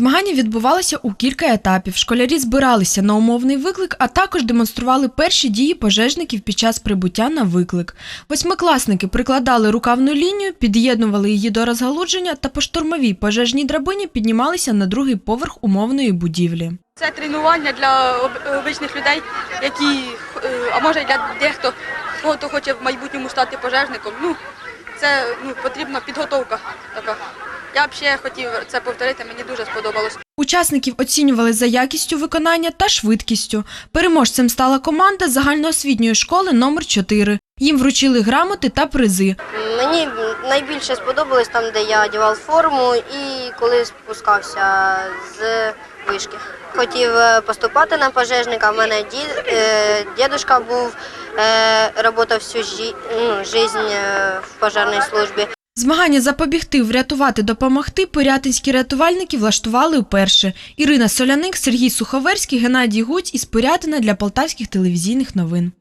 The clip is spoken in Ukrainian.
Змагання відбувалися у кілька етапів. Школярі збиралися на умовний виклик, а також демонстрували перші дії пожежників під час прибуття на виклик. Восьмикласники прикладали рукавну лінію, під'єднували її до розгалудження та по штурмовій пожежній драбині піднімалися на другий поверх умовної будівлі. Це тренування для об- обичних людей, які, е, а може для дехто, хто хоче в майбутньому стати пожежником. Ну, це ну, потрібна підготовка. Я б ще хотів це повторити, мені дуже сподобалось. Учасників оцінювали за якістю виконання та швидкістю. Переможцем стала команда загальноосвітньої школи номер 4 Їм вручили грамоти та призи. Мені найбільше сподобалось там, де я одягав форму і коли спускався з вишки. Хотів е, поступати на пожежника. У мене дід, е, дідушка був, е, працював всю жі, ну, життя е, в пожежній службі. Змагання запобігти, врятувати, допомогти пирятинські рятувальники влаштували вперше. Ірина Соляник, Сергій Суховерський, Геннадій Гуць із Пирятина для полтавських телевізійних новин.